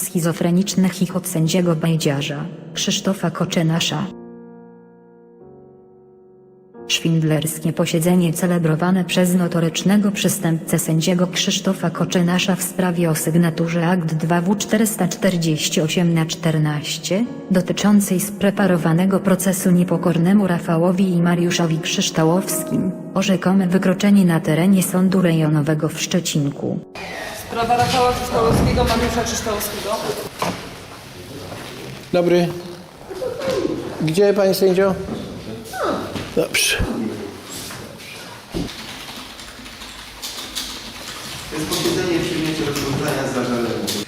schizofreniczny chichot sędziego Bajdziarza, Krzysztofa Koczynasza. Szwindlerskie posiedzenie celebrowane przez notorycznego przestępcę sędziego Krzysztofa Koczynasza w sprawie o sygnaturze akt 2W 448 na 14, dotyczącej spreparowanego procesu niepokornemu Rafałowi i Mariuszowi Krzyształowskim, o rzekome wykroczenie na terenie sądu rejonowego w Szczecinku. Sprawa Rafała Krzyształowskiego, Mariusza Krzyształowskiego. Dobry. Gdzie panie sędzio? Dobrze. To jest posiedzenie w przedmiocie rozwiązania zażalenia.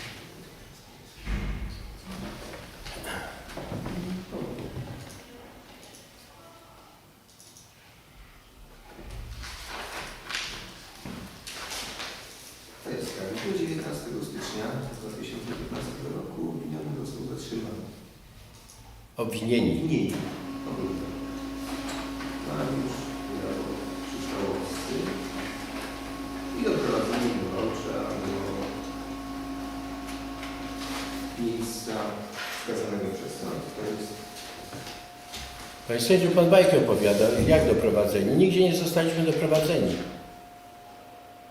To jest tak. W dniu 19 stycznia 2015 roku obwiniony został zatrzymany. Mniej. Mariusz Krzyształowski i doprowadzenie do miejsca wskazanego przez sąd. To jest Panie sędziu, pan bajkę opowiada. Jak doprowadzeni? Nigdzie nie zostaliśmy doprowadzeni.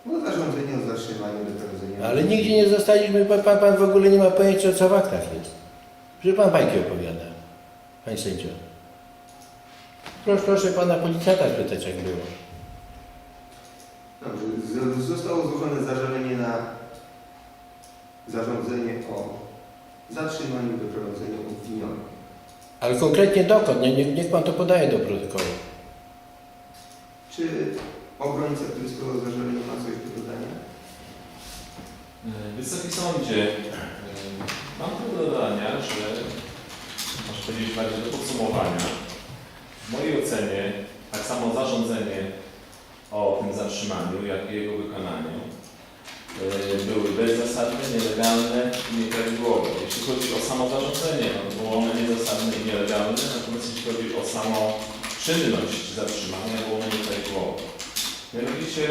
no, zarządzenie o zatrzymaniu doprowadzenia. Ale nigdzie nie zostaliśmy, pan, pan, pan w ogóle nie ma pojęcia o co w aktach jest. Że pan bajki opowiada. Panie sędzio. Proszę, proszę pana policjanta spytać jak było. Dobrze. Z- Zostało złożone zażalenie na zarządzenie o zatrzymaniu i doprowadzeniu obwinionych. Ale konkretnie dokąd? Nie, nie, niech pan to podaje do protokołu. Czy obrońca, który składał zażalenie, ma coś do dodania? Wysoki sądzie, e, mam do dodania, że muszę powiedzieć bardziej do podsumowania. W mojej ocenie tak samo zarządzenie o tym zatrzymaniu, jak i jego wykonaniu e, były bezzasadne, nielegalne i nieprawidłowe. Jeśli chodzi o samo zarządzenie, no było ono niezasadne i nielegalne, natomiast jeśli chodzi o samą czynność zatrzymania, było ono nieprawidłowe. Mianowicie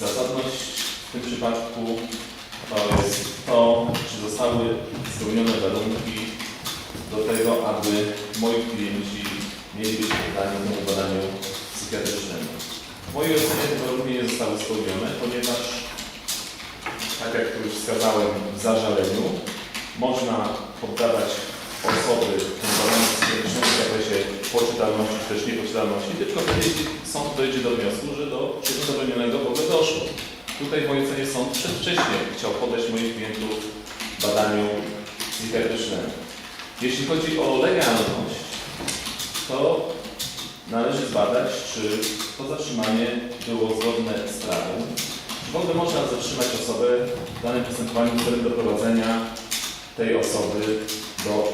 Zasadność w tym przypadku to jest to, czy zostały spełnione warunki do tego, aby moi klienci mieli być poddani temu badaniu psychiatrycznemu. W mojej ocenie te warunki nie zostały spełnione, ponieważ, tak jak już wskazałem w zażaleniu, można poddawać osoby badaniu psychiatrycznemu w zakresie poczytalności czy też niepoczytalności, tylko wtedy, sąd dojdzie do wniosku, że do czynu zabronionego w ogóle doszło. Tutaj w mojej ocenie sąd przedwcześnie chciał poddać moich klientów badaniu psychiatrycznemu. Jeśli chodzi o legalność, to należy zbadać, czy to zatrzymanie było zgodne z prawem. Czy w ogóle można zatrzymać osobę w danym postępowaniu celem doprowadzenia tej osoby do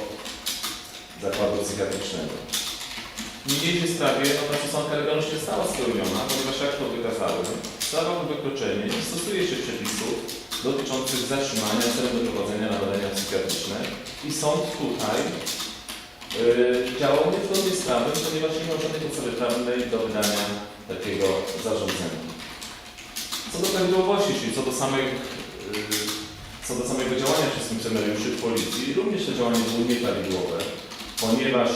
zakładu psychiatrycznego. W niniejszej sprawie ta przesłanka legalności została spełniona, ponieważ jak to wykazałem, sprawa o wykroczenie nie stosuje się przepisów dotyczących zatrzymania celem doprowadzenia na badania psychiatryczne i sąd tutaj yy, działał niezgodnie z prawem, ponieważ nie miał żadnej podstawy prawnej do wydania takiego zarządzenia. Co do prawidłowości, czyli co do samej yy, co do samego działania przez funkcjonariuszy policji, również to działanie było nieprawidłowe, ponieważ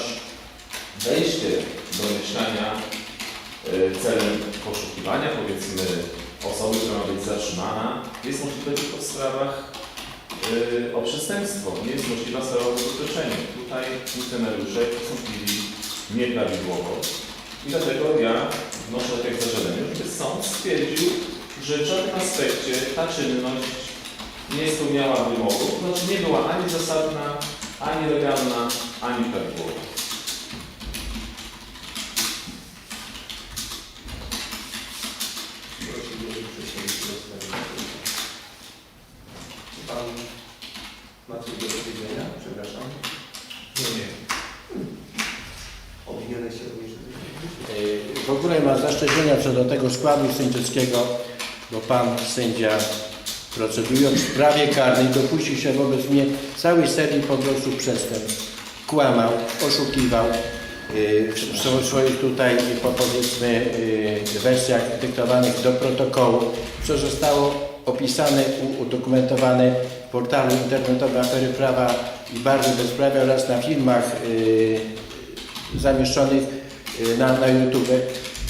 wejście do mieszkania e, celem poszukiwania, powiedzmy, osoby, która ma być zatrzymana, jest możliwe tylko w sprawach e, o przestępstwo, nie jest możliwa sprawa o wykroczenie. Tutaj funkcjonariusze postąpili nieprawidłowo i dlatego ja wnoszę tak jak zażalenie, żeby sąd stwierdził, że w żadnym aspekcie ta czynność nie spełniała wymogów, znaczy nie była ani zasadna, ani legalna, ani prawidłowa. Proszę wierzyć przysięgi do sprawiedliwości. Czy Pan ma coś do powiedzenia? Przepraszam. Nie. Obwiniony się również Yy, W ogóle ma zastrzeżenia co do tego składu sędziowskiego, bo pan sędzia procedując w sprawie karnej dopuścił się wobec mnie całej serii po prostu przestępstw. Kłamał, oszukiwał yy, w swoich tutaj po powiedzmy yy, wersjach dyktowanych do protokołu, co zostało opisane, udokumentowane w portalu internetowym Afery Prawa i Bardzo Bezprawia oraz na filmach y, zamieszczonych na, na YouTube.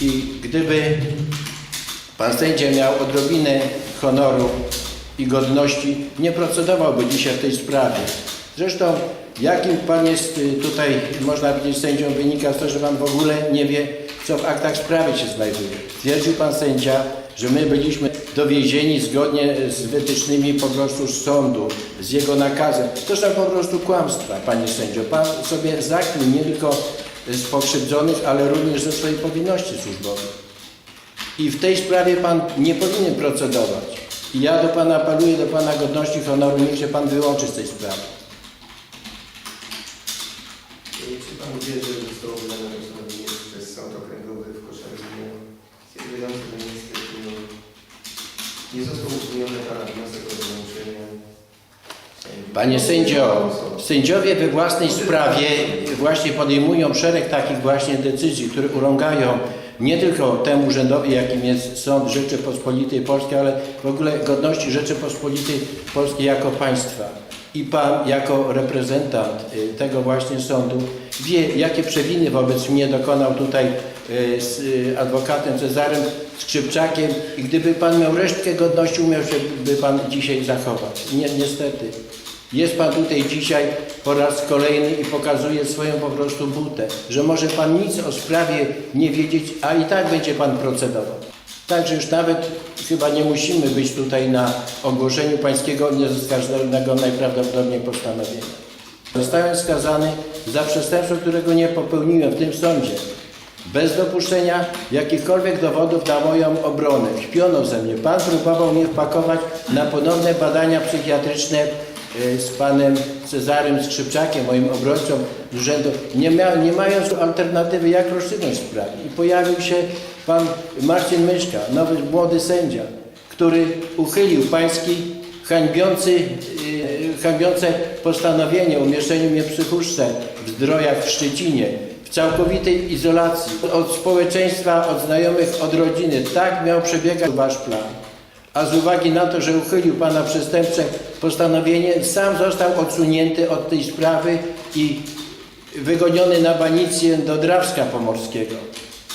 I gdyby pan sędzia miał odrobinę honoru i godności, nie procedowałby dzisiaj w tej sprawie. Zresztą jakim pan jest y, tutaj, można powiedzieć, sędzią, wynika tego, że pan w ogóle nie wie, co w aktach sprawy się znajduje. Twierdził pan sędzia, że my byliśmy dowiezieni zgodnie z wytycznymi po prostu z sądu, z jego nakazem. To są po prostu kłamstwa, panie sędzio. Pan sobie zaklinł nie tylko pokrzywdzonych, ale również ze swojej powinności służbowej. I w tej sprawie Pan nie powinien procedować. I ja do Pana apeluję, do Pana godności, honoru, niech się Pan wyłączy z tej sprawy. Czy Pan wie, że zostało wydane postanowienie przez Sąd Okręgowy w Koszalinie stwierdzające, że niestety nie został usunięty Pana wniosek o wyłączenie Panie sędzio, sędziowie we własnej sprawie właśnie podejmują szereg takich właśnie decyzji, które urągają nie tylko temu urzędowi, jakim jest Sąd Rzeczypospolitej Polskiej, ale w ogóle godności Rzeczypospolitej Polskiej jako państwa. I Pan jako reprezentant y, tego właśnie sądu wie, jakie przewiny wobec mnie dokonał tutaj y, z y, adwokatem Cezarem Skrzypczakiem i gdyby Pan miał resztkę godności, umiał się by Pan dzisiaj zachować. Nie, niestety. Jest Pan tutaj dzisiaj po raz kolejny i pokazuje swoją po prostu butę, że może Pan nic o sprawie nie wiedzieć, a i tak będzie Pan procedował. Także już nawet chyba nie musimy być tutaj na ogłoszeniu pańskiego niezaskarżonego najprawdopodobniej postanowienia. Zostałem skazany za przestępstwo, którego nie popełniłem w tym sądzie. Bez dopuszczenia jakichkolwiek dowodów na moją obronę. Śpiono ze mnie. Pan próbował mnie wpakować na ponowne badania psychiatryczne z panem Cezarym Skrzypczakiem, moim obrońcą z urzędu, nie, mia, nie mając alternatywy, jak rozstrzygnąć sprawę. I pojawił się pan Marcin Myszka, nowy młody sędzia, który uchylił pański hańbiący, yy, hańbiące postanowienie o umieszczeniu mnie przy puszce w Zdrojach w Szczecinie, w całkowitej izolacji od społeczeństwa, od znajomych, od rodziny. Tak miał przebiegać wasz plan. A z uwagi na to, że uchylił pana przestępcze postanowienie, sam został odsunięty od tej sprawy i wygoniony na banicję do Drawska Pomorskiego.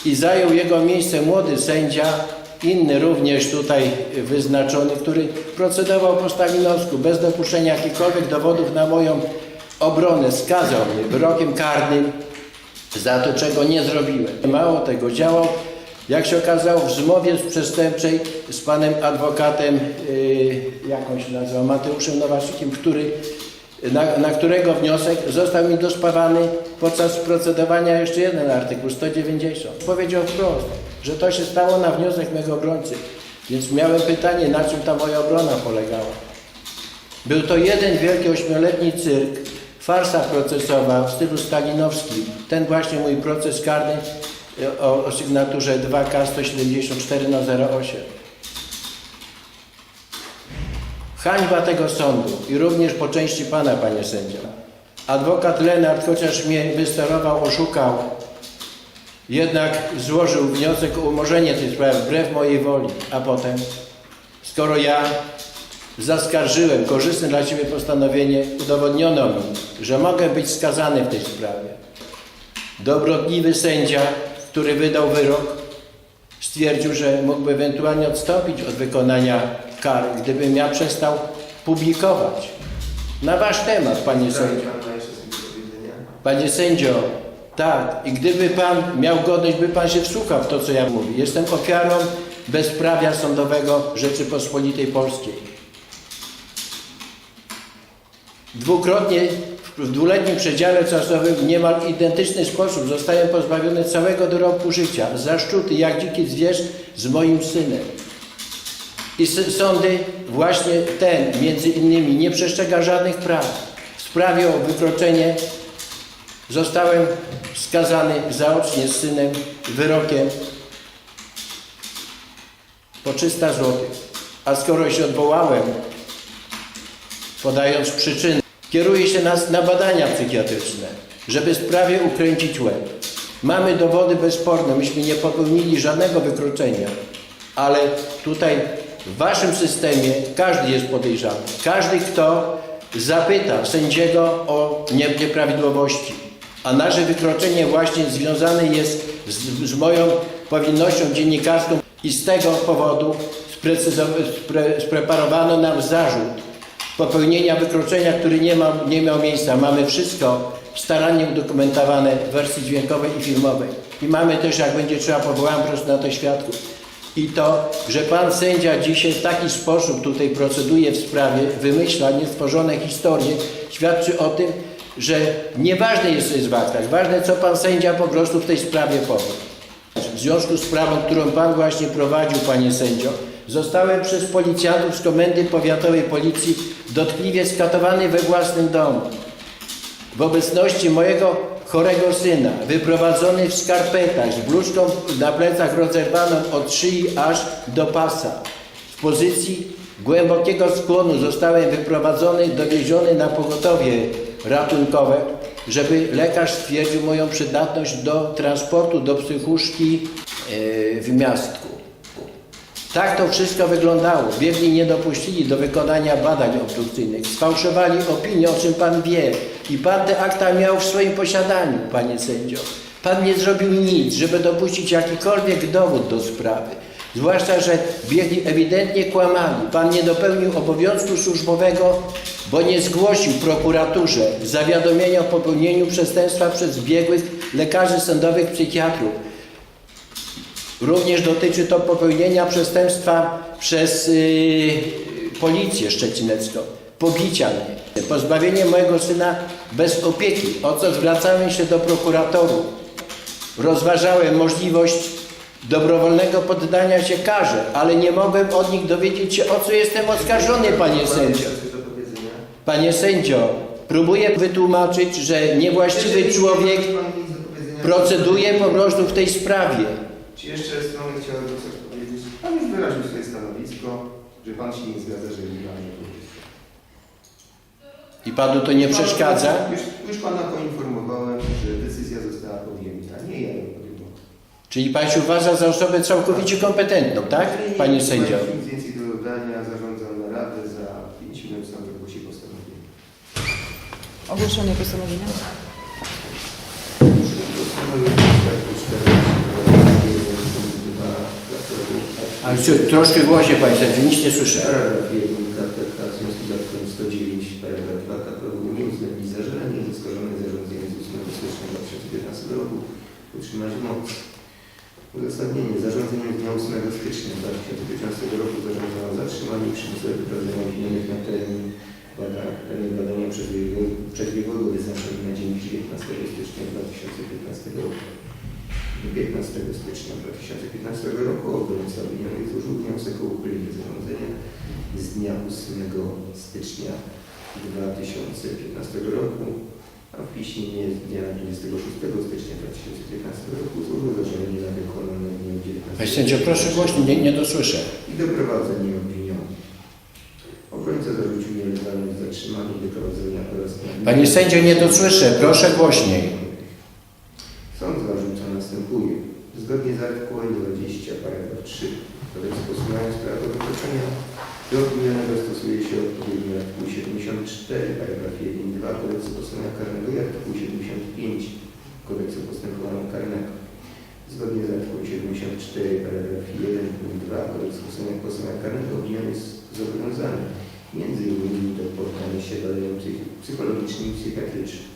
I zajął jego miejsce młody sędzia, inny również tutaj wyznaczony, który procedował po stalinowsku, bez dopuszczenia jakichkolwiek dowodów na moją obronę. Skazał mnie wyrokiem karnym za to, czego nie zrobiłem. Mało tego, działał, jak się okazało, w zmowie przestępczej z panem adwokatem, yy, jak się nazywa, Mateuszem Nowaszykiem, który, na, na którego wniosek został mi dospawany podczas procedowania jeszcze jeden artykuł, 190. Powiedział wprost, że to się stało na wniosek mego obrońcy. Więc miałem pytanie, na czym ta moja obrona polegała. Był to jeden wielki ośmioletni cyrk, farsa procesowa w stylu stalinowskim. Ten właśnie mój proces karny o, o sygnaturze 2K 174 na 08. Hańba tego sądu i również po części Pana, Panie Sędzio. Adwokat Lenart, chociaż mnie wysterował, oszukał, jednak złożył wniosek o umorzenie tej sprawy wbrew mojej woli. A potem, skoro ja zaskarżyłem korzystne dla Ciebie postanowienie, udowodniono mi, że mogę być skazany w tej sprawie. Dobrotliwy sędzia, który wydał wyrok, stwierdził, że mógłby ewentualnie odstąpić od wykonania kary, gdybym ja przestał publikować. Na Wasz temat, Panie sędzio. Panie sędzio, tak, i gdyby Pan miał godność, by Pan się wsłuchał w to, co ja mówię. Jestem ofiarą bezprawia sądowego Rzeczypospolitej Polskiej. Dwukrotnie w dwuletnim przedziale czasowym w niemal identyczny sposób zostałem pozbawiony całego dorobku życia, zaszczuty jak dziki zwierz z moim synem. I sądy właśnie ten, między innymi, nie przestrzega żadnych praw. W sprawie o wykroczenie zostałem skazany zaocznie z synem wyrokiem po 300 zł. A skoro się odwołałem, podając przyczyny, kieruję się na, na badania psychiatryczne, żeby sprawie ukręcić łeb. Mamy dowody bezsporne, myśmy nie popełnili żadnego wykroczenia, ale tutaj w waszym systemie każdy jest podejrzany. Każdy, kto zapyta sędziego o nie- nieprawidłowości. A nasze wykroczenie właśnie związane jest z, z moją powinnością dziennikarską i z tego powodu spreparowano nam zarzut popełnienia wykroczenia, który nie, ma, nie miał miejsca. Mamy wszystko starannie udokumentowane w wersji dźwiękowej i filmowej. I mamy też, jak będzie trzeba, powołam po prostu na to świadków. I to, że pan sędzia dzisiaj w taki sposób tutaj proceduje w sprawie, wymyśla niestworzone historie, świadczy o tym, że nieważne jest, co jest w ważne, co pan sędzia po prostu w tej sprawie powie. W związku z sprawą, którą Pan właśnie prowadził, Panie Sędzio, zostałem przez policjantów z Komendy Powiatowej Policji dotkliwie skatowany we własnym domu. W obecności mojego chorego syna, wyprowadzony w skarpetach, z bluzką na plecach rozerwaną od szyi aż do pasa. W pozycji głębokiego skłonu zostałem wyprowadzony, dowieziony na pogotowie ratunkowe, żeby lekarz stwierdził moją przydatność do transportu do psychuszki e, w miastku. Tak to wszystko wyglądało. Biegli nie dopuścili do wykonania badań obdukcyjnych. Sfałszowali opinię, o czym Pan wie. I Pan te akta miał w swoim posiadaniu, Panie sędzio. Pan nie zrobił nic, żeby dopuścić jakikolwiek dowód do sprawy. Zwłaszcza, że biegli ewidentnie kłamali. Pan nie dopełnił obowiązku służbowego, bo nie zgłosił prokuraturze zawiadomienia o popełnieniu przestępstwa przez biegłych lekarzy sądowych psychiatrów. Również dotyczy to popełnienia przestępstwa przez yy, policję szczecinecką, pobicia mnie, pozbawienie mojego syna bez opieki, o co zwracałem się do prokuratorów. Rozważałem możliwość dobrowolnego poddania się karze, ale nie mogłem od nich dowiedzieć się, o co jestem oskarżony, panie sędzio. Panie sędzio, próbuję wytłumaczyć, że niewłaściwy człowiek proceduje po prostu w tej sprawie. Czy jeszcze strony chciałaby coś powiedzieć? Pan już wyraził swoje stanowisko, że pan się nie zgadza, że legalnie powiedzieć. I panu to nie przeszkadza? Już, już pana poinformowałem, że decyzja została podjęta. Nie ja ją podjąłem. Czyli pan się uważa za osobę całkowicie kompetentną, tak, panie sędzio? Nie mam nic więcej do dodania. Zarządzam naradę za 5 minut sąd ogłosi postanowienie. Ogłoszenie postanowienia. Ale co, troszkę głośniej, panie sędzio, nic nie słyszę. Paragraf 1 KPK w związku z artykułem 109 paragraf 2 KPK nie uwzględni zażalenie zaskarżone zarządzenie z 8 stycznia 2015 roku utrzymać moc. Uzasadnienie. Zarządzeniem z dnia 8 stycznia 2015 roku zarządzono zatrzymanie przymusowe wyprowadzenie obwinionych na badania, termin badania przebiegłego- przebiegłego wyznaczony na dzień 19 stycznia 2015 roku. 15 stycznia 2015 roku obrońca obwinionych złożył wniosek o uchylenie zarządzenia z dnia 8 stycznia 2015 roku, a w piśmie z dnia 26 stycznia 2015 roku złożył zażalenie na wykonane w dniu 19 Panie sędzio, proszę głośniej, nie, nie dosłyszę. i doprowadzenie obwinionych. Obrońca zarzucił nielegalne zatrzymanie i doprowadzenia oraz Panie sędzio, nie dosłyszę, proszę głośniej. Sąd zarzuca następuje. Zgodnie z artykułem 20 paragraf 3 kodeksu postępowania w sprawach o wykroczenia do obwinionego stosuje się odpowiednio artykuł 74 paragraf 1 i 2 kodeksu postępowania karnego i artykuł 75 kodeksu postępowania karnego. Zgodnie z artykułem 74 paragraf 1 punkt 2 kodeksu postępowania karnego obwiniony jest zobowiązany innymi do poddania się badaniom psych- psychologicznym i psychiatrycznym.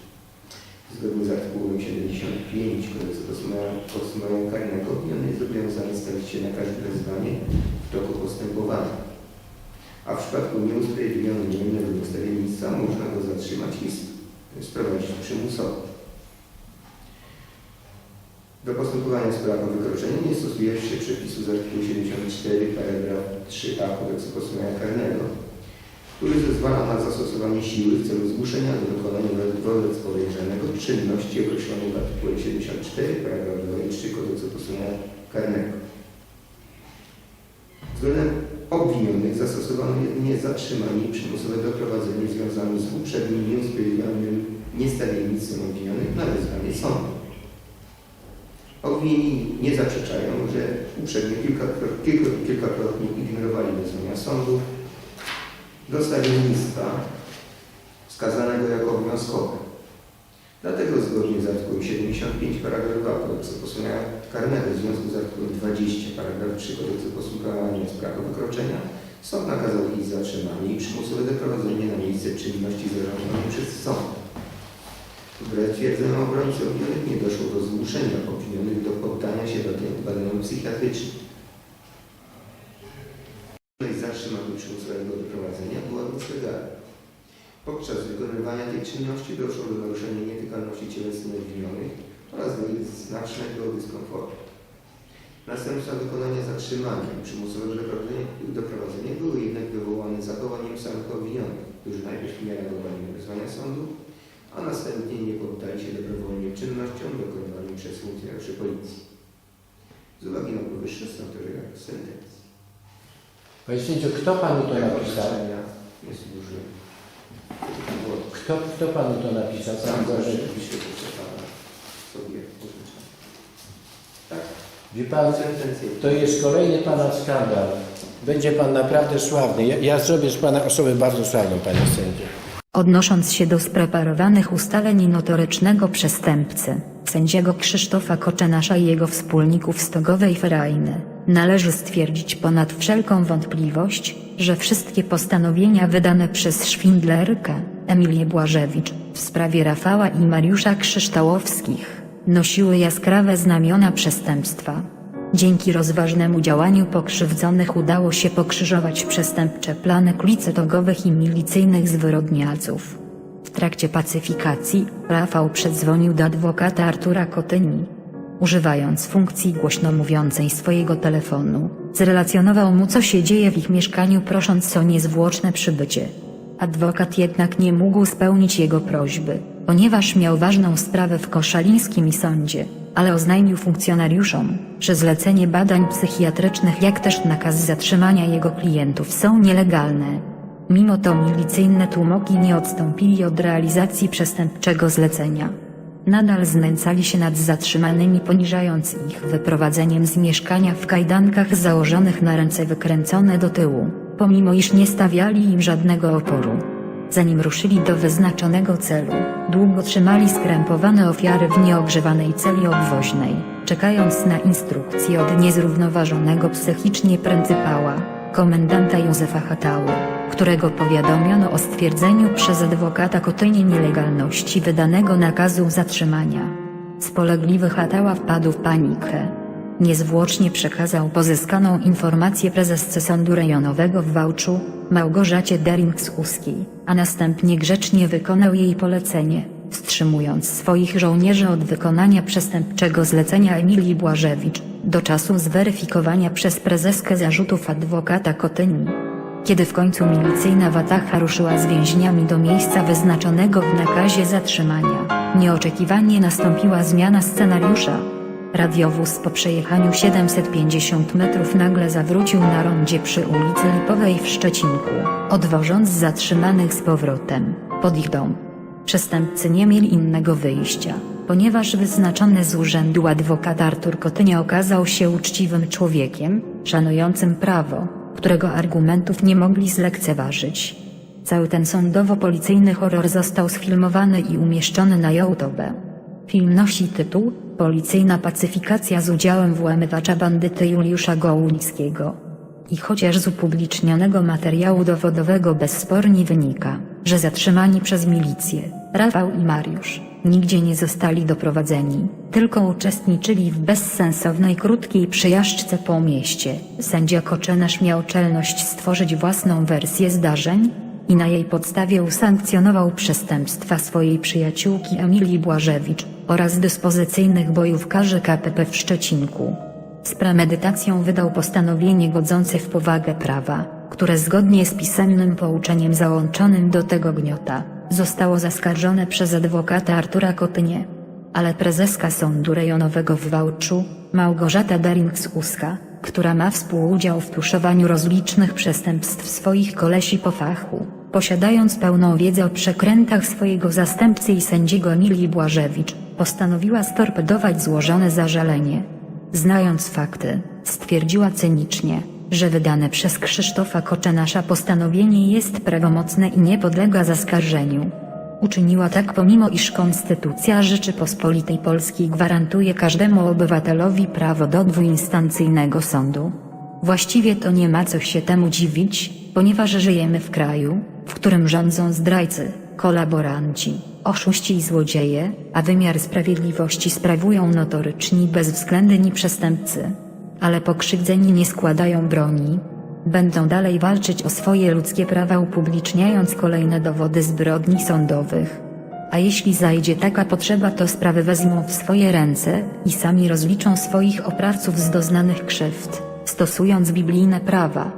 Zgodnie z artykułem 75 kodeksu postępowania- karnego obwiniony jest zobowiązany stawić się na każde wezwanie w toku postępowania. A w przypadku nieusprawiedliwionej niejednego ustawiennictwa można go zatrzymać i sprowadzić przymusowo. Do postępowania w sprawach o wykroczenie nie stosuje się przepisu z artykułu 74 paragraf 3a kodeksu postępowania karnego, który zezwala na zastosowanie siły w celu zmuszenia do dokonania wo- wobec podejrzanego czynności określonej w artykule 74 paragraf 2 i 3 kodeksu postępowania karnego. Względem obwinionych zastosowano jedynie zatrzymanie i przymusowe doprowadzenie związane z uprzednim nieusprawiedliwionym niestawiennictwem obwinionych na wezwanie sądu. Obwinieni nie zaprzeczają, że uprzednio kilkakro- kilku- kilkakrotnie ignorowali wezwania sądu, dostali lista wskazanego jako obowiązkowe. Dlatego zgodnie z artykułem 75 paragraf 2 kodeksu postępowania karnego w związku z artykułem 20 paragraf 3 kodeksu postępowania w sprawach wykroczenia sąd nakazał ich zatrzymanie i przymusowe doprowadzenie na miejsce czynności zarządzonej przez sąd. Wbrew twierdzeniom obrońcy obwinionych nie doszło do zmuszenia obwinionych do poddania się bada- badaniom psychiatrycznym. Zatrzymanie przymusowego doprowadzenia była więc legalna. Podczas wykonywania tej czynności doszło do naruszenia nietykalności cielesnej obwinionych oraz znacznego dyskomfortu. Następstwa wykonania zatrzymania i przymusowego doprowadzenia- były jednak wywołane zachowaniem samych obwinionych, którzy najpierw na wezwania sądu, a następnie nie poddali się dobrowolnie czynnościom wykonywanym przez funkcjonariuszy policji. Z uwagi na powyższe stanowię sentencji. Panie sędzio, kto panu to napisał? Nie służy. Kto, kto panu to napisał? Sam Pan Boże? rzeczywiście proszę pana sobie pożyczam. Tak, Wie pan, sentencję. to jest kolejny pana skandal. Będzie pan naprawdę sławny. Ja, ja zrobię z pana osobę bardzo sławną, panie sędzio. Odnosząc się do spreparowanych ustaleń notorycznego przestępcy, sędziego Krzysztofa Koczenasza i jego wspólników z Togowej Ferajny, należy stwierdzić ponad wszelką wątpliwość, że wszystkie postanowienia wydane przez Szwindlerkę, Emilię Błażewicz, w sprawie Rafała i Mariusza Krzyształowskich, nosiły jaskrawe znamiona przestępstwa. Dzięki rozważnemu działaniu pokrzywdzonych udało się pokrzyżować przestępcze plany klicetogowych i milicyjnych zwyrodnialców. W trakcie pacyfikacji Rafał przedzwonił do adwokata Artura Kotyni. Używając funkcji głośno mówiącej swojego telefonu, zrelacjonował mu co się dzieje w ich mieszkaniu prosząc o niezwłoczne przybycie. Adwokat jednak nie mógł spełnić jego prośby, ponieważ miał ważną sprawę w koszalińskim sądzie, ale oznajmił funkcjonariuszom, że zlecenie badań psychiatrycznych jak też nakaz zatrzymania jego klientów są nielegalne. Mimo to milicyjne tłumoki nie odstąpili od realizacji przestępczego zlecenia. Nadal znęcali się nad zatrzymanymi poniżając ich wyprowadzeniem z mieszkania w kajdankach założonych na ręce wykręcone do tyłu, pomimo iż nie stawiali im żadnego oporu. Zanim ruszyli do wyznaczonego celu, długo trzymali skrępowane ofiary w nieogrzewanej celi obwoźnej, czekając na instrukcje od niezrównoważonego psychicznie pryncypała, komendanta Józefa Hatały, którego powiadomiono o stwierdzeniu przez adwokata Kotynie nielegalności wydanego nakazu zatrzymania. Spolegliwy Hatała wpadł w panikę. Niezwłocznie przekazał pozyskaną informację prezesce Sądu Rejonowego w Wałczu, Małgorzacie Dering-Uskiej, a następnie grzecznie wykonał jej polecenie, wstrzymując swoich żołnierzy od wykonania przestępczego zlecenia Emilii Błażewicz, do czasu zweryfikowania przez prezeskę zarzutów adwokata Kotyni. Kiedy w końcu milicyjna watacha ruszyła z więźniami do miejsca wyznaczonego w nakazie zatrzymania, nieoczekiwanie nastąpiła zmiana scenariusza. Radiowóz po przejechaniu 750 metrów nagle zawrócił na rondzie przy ulicy Lipowej w Szczecinku, odwożąc zatrzymanych z powrotem, pod ich dom. Przestępcy nie mieli innego wyjścia, ponieważ wyznaczony z urzędu adwokat Artur Kotynia okazał się uczciwym człowiekiem, szanującym prawo, którego argumentów nie mogli zlekceważyć. Cały ten sądowo-policyjny horror został sfilmowany i umieszczony na YouTube. Film nosi tytuł Policyjna pacyfikacja z udziałem włamywacza bandyty Juliusza Gołuńskiego. I chociaż z upublicznionego materiału dowodowego bezspornie wynika, że zatrzymani przez milicję, Rafał i Mariusz, nigdzie nie zostali doprowadzeni, tylko uczestniczyli w bezsensownej krótkiej przejażdżce po mieście, sędzia Koczenarz miał czelność stworzyć własną wersję zdarzeń, i na jej podstawie usankcjonował przestępstwa swojej przyjaciółki Emilii Błażewicz oraz dyspozycyjnych bojówkarzy KPP w Szczecinku. Z premedytacją wydał postanowienie godzące w powagę prawa, które zgodnie z pisemnym pouczeniem załączonym do tego gniota, zostało zaskarżone przez adwokata Artura Kotynie. Ale prezeska Sądu Rejonowego w Wałczu, Małgorzata Darings-Uska, która ma współudział w tuszowaniu rozlicznych przestępstw swoich kolesi po fachu, posiadając pełną wiedzę o przekrętach swojego zastępcy i sędziego Emilii Błażewicz, postanowiła storpedować złożone zażalenie. Znając fakty, stwierdziła cynicznie, że wydane przez Krzysztofa Koczenasza postanowienie jest prawomocne i nie podlega zaskarżeniu. Uczyniła tak pomimo iż Konstytucja Rzeczypospolitej Polskiej gwarantuje każdemu obywatelowi prawo do dwuinstancyjnego sądu. Właściwie to nie ma co się temu dziwić, ponieważ żyjemy w kraju, w którym rządzą zdrajcy, kolaboranci, oszuści i złodzieje, a wymiar sprawiedliwości sprawują notoryczni bezwzględni przestępcy. Ale pokrzywdzeni nie składają broni, Będą dalej walczyć o swoje ludzkie prawa upubliczniając kolejne dowody zbrodni sądowych. A jeśli zajdzie taka potrzeba to sprawy wezmą w swoje ręce i sami rozliczą swoich oprawców z doznanych krzywd, stosując biblijne prawa.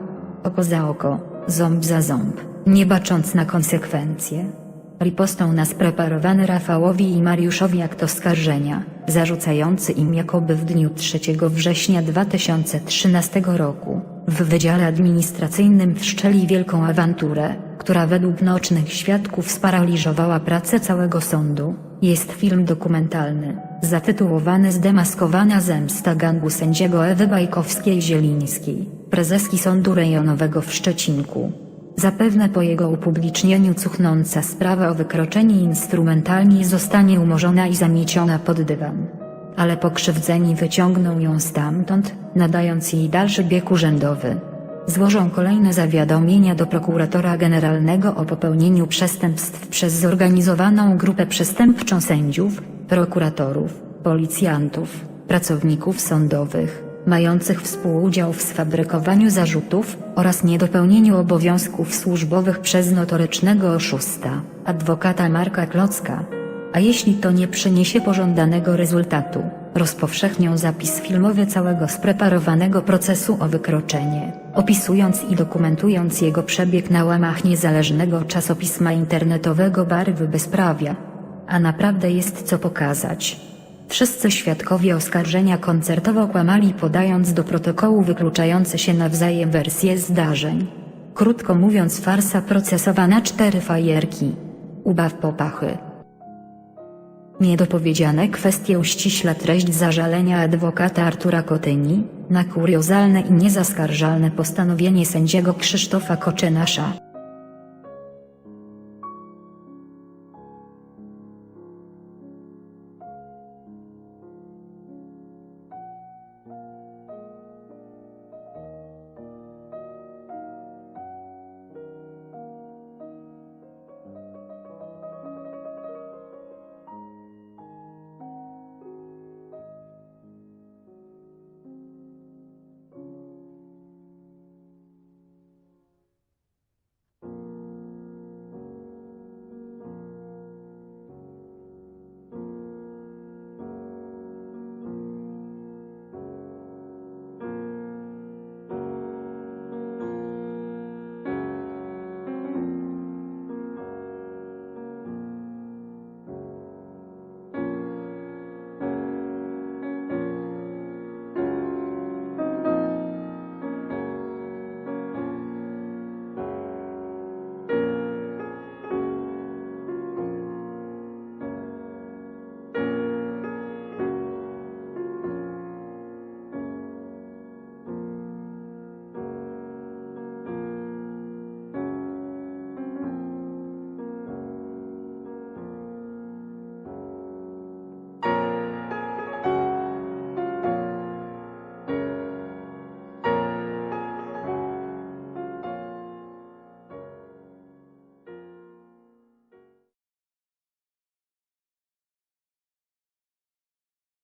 Oko za oko, ząb za ząb, nie bacząc na konsekwencje. Ripostą na spreparowany Rafałowi i Mariuszowi akt oskarżenia, zarzucający im jakoby w dniu 3 września 2013 roku, w Wydziale Administracyjnym wszczeli wielką awanturę, która według nocnych świadków sparaliżowała pracę całego sądu. Jest film dokumentalny, zatytułowany Zdemaskowana zemsta gangu sędziego Ewy Bajkowskiej-Zielińskiej, prezeski Sądu Rejonowego w Szczecinku. Zapewne po jego upublicznieniu cuchnąca sprawa o wykroczenie instrumentalnie zostanie umorzona i zamieciona pod dywan. Ale pokrzywdzeni wyciągną ją stamtąd, nadając jej dalszy bieg urzędowy. Złożą kolejne zawiadomienia do prokuratora generalnego o popełnieniu przestępstw przez zorganizowaną grupę przestępczą sędziów, prokuratorów, policjantów, pracowników sądowych, mających współudział w sfabrykowaniu zarzutów oraz niedopełnieniu obowiązków służbowych przez notorycznego oszusta, adwokata Marka Klocka. A jeśli to nie przyniesie pożądanego rezultatu, rozpowszechnią zapis filmowy całego spreparowanego procesu o wykroczenie, opisując i dokumentując jego przebieg na łamach niezależnego czasopisma internetowego Barwy Bezprawia. A naprawdę jest co pokazać. Wszyscy świadkowie oskarżenia koncertowo kłamali podając do protokołu wykluczające się nawzajem wersje zdarzeń. Krótko mówiąc farsa procesowa na cztery fajerki. Ubaw popachy. Niedopowiedziane kwestie uściśla treść zażalenia adwokata Artura Kotyni, na kuriozalne i niezaskarżalne postanowienie sędziego Krzysztofa Koczenasza.